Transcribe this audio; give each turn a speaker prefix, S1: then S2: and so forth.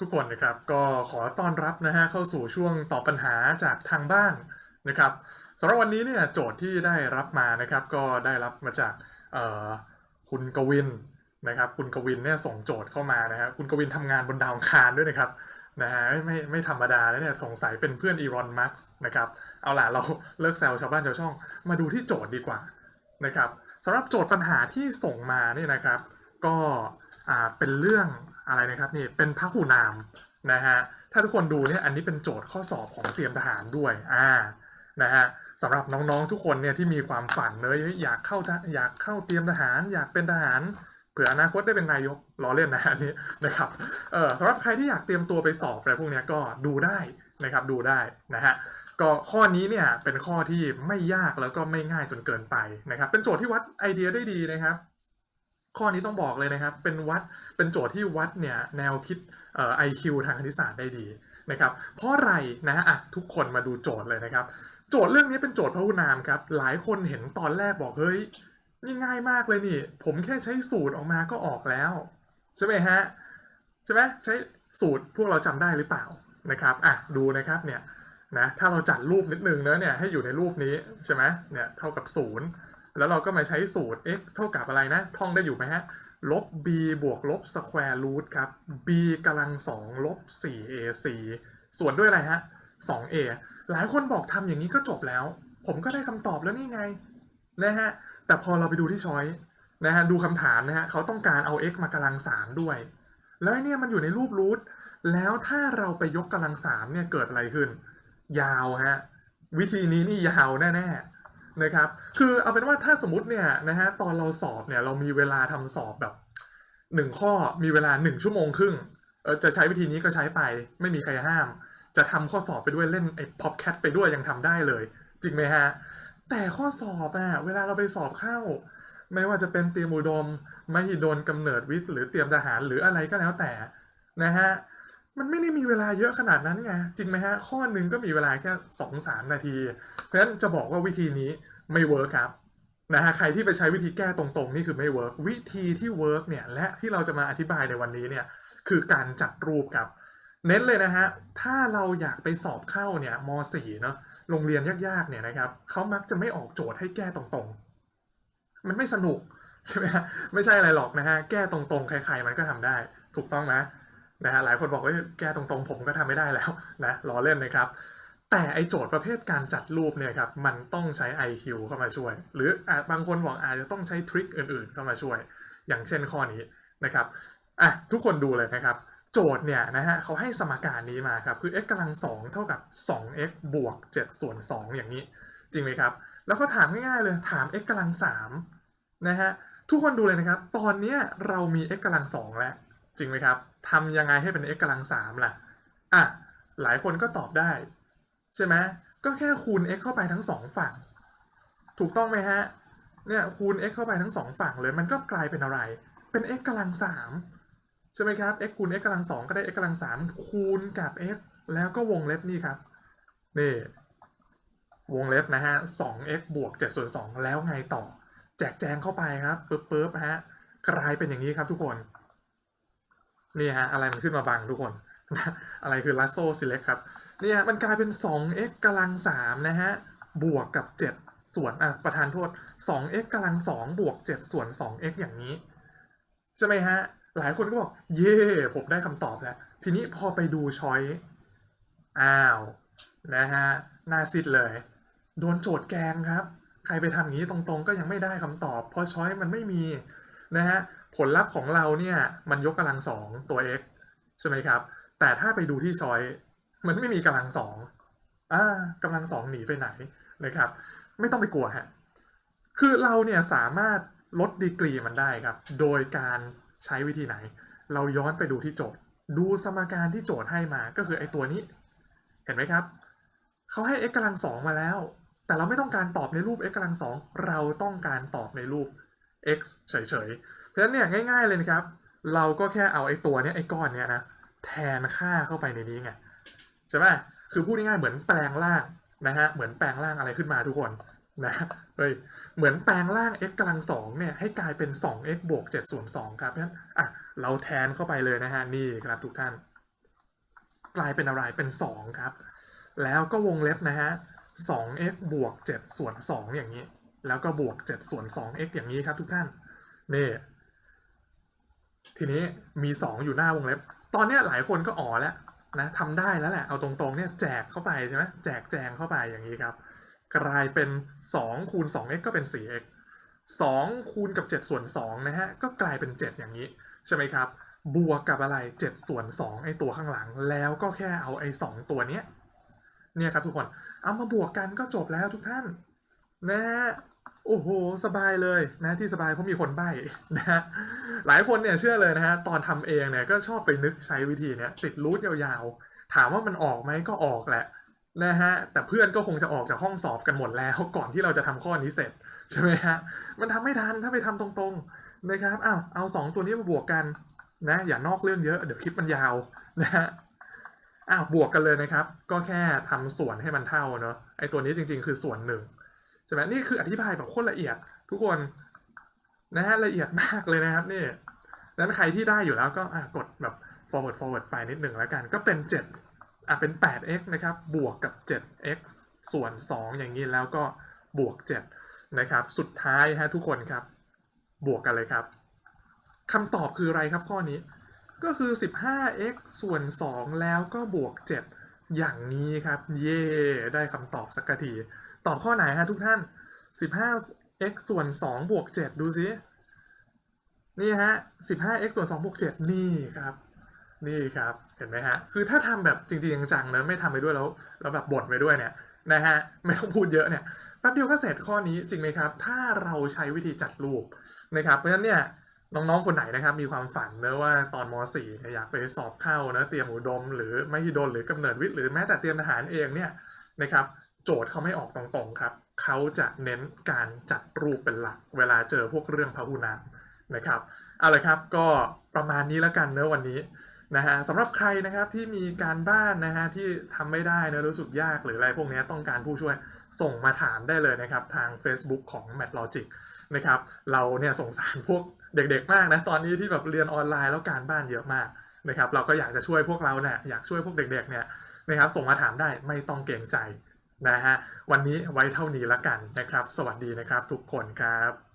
S1: ทุกคนนะครับก็ขอต้อนรับนะฮะเข้าสู่ช่วงตอบปัญหาจากทางบ้านนะครับสำหรับวันนี้เนี่ยโจทย์ที่ได้รับมานะครับก็ได้รับมาจากคุณกวินนะครับคุณกวินเนี่ยส่งโจทย์เข้ามานะฮะคุณกวินทำงานบนดาวอังคารด้วยนะครับนะฮะไม่ไม่ไม่ธรรมดาแล้วเนี่ยสงสัยเป็นเพื่อนอีรอนมัสก์นะครับเอาล่ะเราเลิกแซวชาวบ้านชาวช่อง มาดูที่โจทย์ดีกว่านะครับสำหรับโจทย์ปัญหาที่ส่งมาเนี่ยนะครับ ก็อ่าเป็นเรื่อง อะไรนะครับนี่เป็นพหูนามนะฮะถ้าทุกคนดูเนี่ยอันนี้เป็นโจทย์ข้อสอบของเตรียมทหารด้วยอ่านะฮะสำหรับน้องๆทุกคนเนี่ยที่มีความฝันเนยอยากเข้าอยากเข้าเตรียมทหาร อยากเป็นทหารเผื่ออนาคตได้เป็นนายกล้อเล่นนะอันนี้นะครับเออสำหรับใครที่อยากเตรียมตัวไปสอบอะไรพวกนี้ก็ดูได้นะครับดูได้นะฮะก็ข้อนี้เนี่ยเป็นข้อที่ไม่ยากแล้วก็ไม่ง่ายจนเกินไปนะครับ เป็นโจทย์ที่วัดไอเดียได้ดีนะครับ ข้อนี้ต้องบอกเลยนะครับ เป็นวัดเป็นโจทย์ที่วัดเนี่ยแนวคิดเอ่อ IQ ทางคณิตศาสตร์ได้ดีนะครับ เพราะอะไรนะอะทุกคนมาดูโจทย์เลยนะครับ โจทย์เรื่องนี้เป็นโจทย์พหุนามครับ หลายคนเห็นตอนแรกบอกเฮ้ยนี่ง่ายมากเลยนี่ ผมแค่ใช้สูตรออกมาก็ออกแล้ว ใช่ไหมฮะใช่ไหมใช้สูตรพวกเราจำได้หรือเปล่านะครับอะดูนะครับเนี่ยนะถ้าเราจัดรูปนิดนึงเนอะเนี่ยให้อยู่ในรูปนี้ใช่ไหมเนี่ยเท่ากับศูนย์ แล้วเราก็มาใช้สูตร x เท่ากับอะไรนะ ท่องได้อยู่ไหมฮะ ลบ b บวกลบ square root ครับ b กำลัง2ลบ 4ac ส่วนด้วยอะไรฮะ 2a หลายคนบอกทำอย่างนี้ก็จบแล้ว ผมก็ได้คำตอบแล้วนี่ไงนะฮะ แต่พอเราไปดูที่ช้อยนะฮะ ดูคำถามนะฮะ เขาต้องการเอา x มากำลัง3ด้วย แล้วเนี่ยมันอยู่ในรูปรูท แล้วถ้าเราไปยกกำลัง3เนี่ยเกิดอะไรขึ้น ยาวฮะ วิธีนี้นี่ยาวแน่ๆ นะครับ คือเอาเป็นว่าถ้าสมมติเนี่ยนะฮะตอนเราสอบเนี่ยเรามีเวลาทำสอบแบบหนึ่งข้อมีเวลาหนึ่งชั่วโมงครึ่งเออจะใช้วิธีนี้ก็ใช้ไป ไม่มีใครห้าม จะทำข้อสอบไปด้วยเล่นไอ้พ็อปแคทไปด้วยยังทำได้เลย จริงไหมฮะ แต่ข้อสอบอะเวลาเราไปสอบเข้า ไม่ว่าจะเป็นเตรียมอุดมมหิดลกำเนิดวิทย์หรือเตรียมทหารหรืออะไรก็แล้วแต่นะฮะ มันไม่ได้มีเวลาเยอะขนาดนั้นไงจริงไหมฮะ ข้อหนึ่งก็มีเวลาแค่สองสามนาที เพราะฉะนั้นจะบอกว่าวิธีนี้ไม่เวิร์คครับนะฮะใครที่ไปใช้วิธีแก้ตรงๆ นี่คือไม่เวิร์กวิธีที่เวิร์กเนี่ยและที่เราจะมาอธิบายในวันนี้เนี่ยคือการจัดรูปครับ เน้นเลยนะฮะถ้าเราอยากไปสอบเข้าเนี่ยม .4 เนาะโรงเรียนยากๆเนี่ยนะครับเขามักจะไม่ออกโจทย์ให้แก้ตรงๆ มันไม่สนุกใช่ไหมฮะไม่ใช่อะไรหรอกนะฮะแก้ตรงๆ ใครๆมันก็ทำได้ ถูกต้องไหม นะฮะหลายคนบอกว่าแกตรงๆผมก็ทำไม่ได้แล้วนะล้อเล่นนะครับ แต่ไอโจทย์ประเภทการจัดรูปเนี่ยครับมันต้องใช้ IQ เข้ามาช่วย หรืออาจบางคนบอกอาจจะต้องใช้ทริคอื่นๆ เข้ามาช่วย อย่างเช่นข้อนี้นะครับอะทุกคนดูเลยนะครับ โจทย์เนี่ยนะฮะเขาให้สมการนี้มาครับคือ x กำลัง2เท่ากับ 2x บวก7ส่วน2อย่างนี้ จริงไหมครับ แล้วก็ถามง่ายๆเลยถาม x กำลัง3นะฮะทุกคนดูเลยนะครับ ตอนนี้เรามี x กำลัง2แล้ว จริงไหมครับทำยังไงให้เป็น x กำลัง3ล่ะอะหลายคนก็ตอบได้ ใช่ไหมก็แค่คูณ x เข้าไปทั้งสองฝั่ง ถูกต้องไหมฮะเนี่ยคูณ x เข้าไปทั้งสองฝั่งเลยมันก็กลายเป็นอะไร เป็น x กำลังสามใช่ไหมครับ x คูณ x กำลังสองก็ได้ x กำลังสามคูณกับ x แล้วก็วงเล็บนี่ครับนี่วงเล็บนะฮะ 2x บวก7ส่วน2แล้วไงต่อ แจกแจงเข้าไปครับปึ๊บปึ๊บฮะ กลายเป็นอย่างนี้ครับทุกคน นี่ฮะอะไรมันขึ้นมาบังทุกคน อะไรคือ lasso select ครับเนี่ยมันกลายเป็น 2x กำลัง3นะฮะบวกกับ 7 ส่วนอะประธานโทษ 2x กำลัง2บวก 7 ส่วน 2x อย่างนี้ ใช่ไหมฮะ หลายคนก็บอก เย่ผมได้คำตอบแล้ว ทีนี้พอไปดูช้อยอ้าว นะฮะน้าซิดเลย โดนโจทย์แกงครับ ใครไปทำอย่างนี้ตรงๆก็ยังไม่ได้คำตอบ เพราะช้อยมันไม่มี นะฮะผลลัพธ์ของเราเนี่ยมันยกกำลังสองตัว x ใช่ไหมครับ แต่ถ้าไปดูที่ช้อยมันไม่มีกำลังสองอ่ากำลังสองหนีไปไหนนะครับ ไม่ต้องไปกลัวฮะคือเราเนี่ยสามารถลดดีกรีมันได้ครับ โดยการใช้วิธีไหน เราย้อนไปดูที่โจทย์ ดูสมการที่โจทย์ให้มาก็คือไอ้ตัวนี้ เห็นไหมครับเขาให้ x กำลังสองมาแล้ว แต่เราไม่ต้องการตอบในรูป x กำลังสองเราต้องการตอบในรูป x เฉยๆ เพราะฉะนั้นเนี่ยง่ายๆเลยนะครับ เราก็แค่เอาไอ้ตัวเนี้ยไอ้ก้อนเนี้ยนะแทนค่าเข้าไปในนี้ไงใช่ไหมคือพูดง่ายๆเหมือนแปลงร่างนะฮะเหมือนแปลงร่างอะไรขึ้นมาทุกคนนะเฮ้ยเหมือนแปลงร่าง x กำลังสองเนี่ยให้กลายเป็น 2x บวก7ส่วน2ครับเพราะฉะนั้นอะเราแทนเข้าไปเลยนะฮะนี่ครับทุกท่าน กลายเป็นอะไรเป็น 2 ครับ แล้วก็วงเล็บนะฮะ 2x บวก7ส่วน2อย่างนี้ แล้วก็บวก7ส่วน 2x อย่างนี้ครับทุกท่านนี่ทีนี้มี 2 อยู่หน้าวงเล็บ ตอนนี้หลายคนก็อ๋อแล้วนะทำได้แล้วแหละ เอาตรงๆเนี่ยแจกเข้าไปใช่ไหมแจกแจงเข้าไปอย่างนี้ครับ กลายเป็น2คูณ 2x ก็เป็น 4x 2คูณกับ 7 ส่วน2นะฮะก็กลายเป็น 7 อย่างนี้ ใช่ไหมครับ บวกกับอะไร 7 ส่วน 2 ไอตัวข้างหลัง แล้วก็แค่เอาไอ2ตัวเนี้ยเนี่ยครับทุกคน เอามาบวกกันก็จบแล้วทุกท่านนะฮะ โอ้โห สบายเลยนะที่สบายเพราะมีคนใบ้นะฮะหลายคนเนี่ยเชื่อเลยนะฮะตอนทำเองเนี่ยก็ชอบไปนึกใช้วิธีเนี้ยติดรูทยาวๆ ถามว่ามันออกไหมก็ออกแหละนะฮะแต่เพื่อนก็คงจะออกจากห้องสอบกันหมดแล้ว ก่อนที่เราจะทำข้อนี้เสร็จใช่ไหมฮะมันทำไม่ทันถ้าไปทำตรงๆนะครับอ้าวเอา 2 ตัวนี้มาบวกกันนะอย่านอกเรื่องเยอะเดี๋ยวคลิปมันยาวนะฮะอ้าวบวกกันเลยนะครับ ก็แค่ทำส่วนให้มันเท่าเนาะไอตัวนี้จริงๆ คือส่วนหนึ่ง ใช่ไหมนี่คืออธิบายแบบโคตรละเอียด ทุกคนนะฮะละเอียดมากเลยนะครับนี่นั้นใครที่ได้อยู่แล้วก็กดแบบ forward forward ไปนิดหนึ่งแล้วกัน ก็เป็น 7 อะเป็น 8x นะครับ บวกกับ 7x ส่วน 2 อย่างนี้แล้วก็บวก 7 นะครับ สุดท้ายฮะทุกคนครับ บวกกันเลยครับคำตอบคืออะไรครับข้อนี้ ก็คือ 15x ส่วน 2 แล้วก็บวก 7 อย่างนี้ครับ เย่ได้คำตอบสักที ตอบข้อไหนฮะทุกท่าน 15x ส่วน 2 บวก 7 ดูสินี่ฮะ 15x ส่วน 2 บวก 7 นี่ครับ นี่ครับ เห็นไหมฮะ คือถ้าทำแบบจริงๆจังๆนะไม่ทำไปด้วยแล้วแล้วแบบบ่นไปด้วยเนี่ยนะฮะ ไม่ต้องพูดเยอะเนี่ยแป๊บเดียวก็เสร็จข้อนี้จริงไหมครับ ถ้าเราใช้วิธีจัดรูปนะครับ เพราะฉะนั้นเนี่ย น้องๆ คนไหนนะครับมีความฝันเนะว่าตอนม .4 เนี่ยอยากไปสอบเข้านะเตรียมอุดม หรือไมหิดลหรือกำเนิดวิทย์หรือแม้แต่เตรียมทหารเองเนี่ยนะครับโจทย์เขาไม่ออกตรงๆครับเขาจะเน้นการจัดรูปเป็นหลัก เวลาเจอพวกเรื่องพหุนามนะครับเอาเลยครับก็ประมาณนี้แล้วกันเนอะวันนี้นะฮะสำหรับใครนะครับที่มีการบ้านนะฮะที่ทำไม่ได้นะรู้สึกยากหรืออะไรพวกนี้ต้องการผู้ช่วยส่งมาถามได้เลยนะครับทาง Facebook ของ m a t l o g i c นะครับเราเนี่ยสงสารพวก เด็กๆมากนะตอนนี้ที่แบบเรียนออนไลน์แล้วการบ้านเยอะมากนะครับ เราก็อยากจะช่วยพวกเราเนี่ยอยากช่วยพวกเด็กๆเนี่ยนะครับ ส่งมาถามได้ไม่ต้องเกรงใจนะฮะวันนี้ไว้เท่านี้ละกันนะครับ สวัสดีนะครับทุกคนครับ